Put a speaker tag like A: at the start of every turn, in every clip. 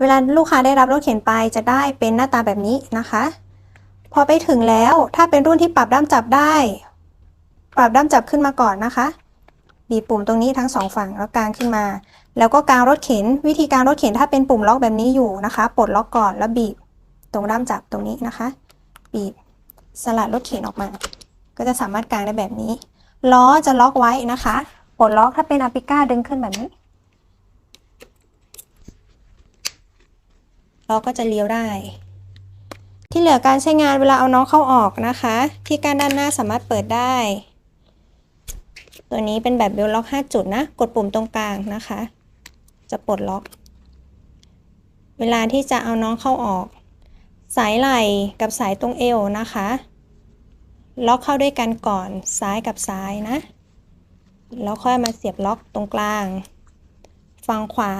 A: เวลาลูกค้าได้รับรถเข็นไปจะได้เป็นหน้าตาแบบนี้นะคะ พอไปถึงแล้วถ้าเป็นรุ่นที่ปรับด้ามจับได้ ปรับด้ามจับขึ้นมาก่อนนะคะ บีบปุ่มตรงนี้ทั้งสองฝั่งแล้วกางขึ้นมา แล้วก็กางรถเข็น วิธีการรถเข็นถ้าเป็นปุ่มล็อกแบบนี้อยู่นะคะปลดล็อกก่อนแล้วบีบตรงด้ามจับตรงนี้นะคะ บีบสลัดรถเข็นออกมา ก็จะสามารถกางได้แบบนี้ล้อจะล็อกไว้นะคะปลดล็อกถ้าเป็นอาปิก้าดึงขึ้นแบบนี้ ล้อก็จะเลี้ยวได้ ที่เหลือการใช้งานเวลาเอาน้องเข้าออกนะคะ ที่การด้านหน้าสามารถเปิดได้ ตัวนี้เป็นแบบเบลล็อก 5 จุดนะ กดปุ่มตรงกลางนะคะ จะปลดล็อก เวลาที่จะเอาน้องเข้าออก สายไหล่กับสายตรงเอวนะคะ ล็อกเข้าด้วยกันก่อนซ้ายกับซ้ายนะแล้วค่อยมาเสียบล็อกตรงกลาง ฝั่งขวา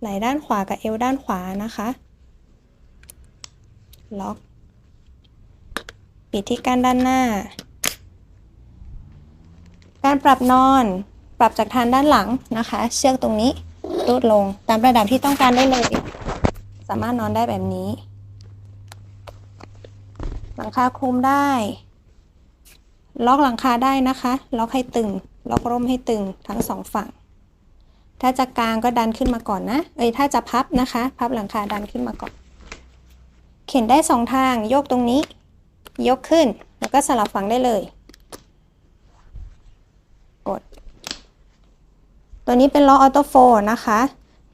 A: ไหล่ด้านขวากับเอวด้านขวานะคะ ล็อก ปิดที่ก้านด้านหน้า การปรับนอน ปรับจากทานด้านหลังนะคะ เชือกตรงนี้รูดลงตามระดับที่ต้องการได้เลย สามารถนอนได้แบบนี้ หลังคาคลุมได้ ล็อกหลังคาได้นะคะ ล็อกให้ตึง ล็อกร่มให้ตึงทั้งสองฝั่ง ถ้าจะกลางก็ดันขึ้นมาก่อนนะ เอ้ยถ้าจะพับนะคะ พับหลังคาดันขึ้นมาก่อน เข็นได้สองทางยกตรงนี้ ยกขึ้นแล้วก็สลับฝั่งได้เลย กด ตัวนี้เป็นล้อออโต้โฟนะคะ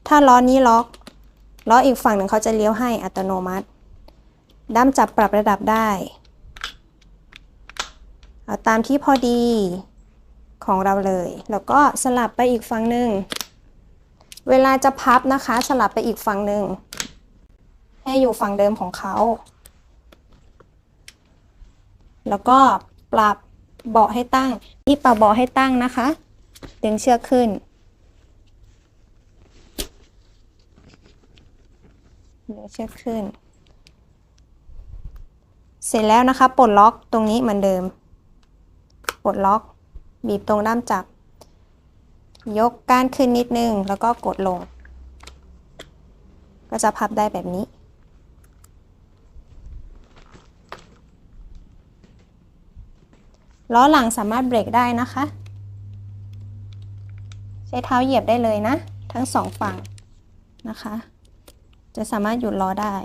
A: ถ้าล้อนี้ล็อกล้ออีกฝั่งหนึ่งเขาจะเลี้ยวให้อัตโนมัติ ด้ามจับปรับระดับได้เอาตามที่พอดีของเราเลย แล้วก็สลับไปอีกฝั่งหนึ่ง เวลาจะพับนะคะ สลับไปอีกฝั่งหนึ่ง ให้อยู่ฝั่งเดิมของเขา แล้วก็ปรับเบาะให้ตั้ง ที่ปรับเบาะให้ตั้งนะคะ ดึงเชือกขึ้น ดึงเชือกขึ้น เสร็จแล้วนะคะ ปลดล็อกตรงนี้เหมือนเดิม ปลดล็อก บีบตรงด้ามจับ ยกก้านขึ้นนิดนึง แล้วก็กดลง ก็จะพับได้แบบนี้ ล้อหลังสามารถเบรกได้นะคะ ใช้เท้าเหยียบได้เลยนะ ทั้งสองฝั่งนะคะ จะสามารถหยุดล้อได้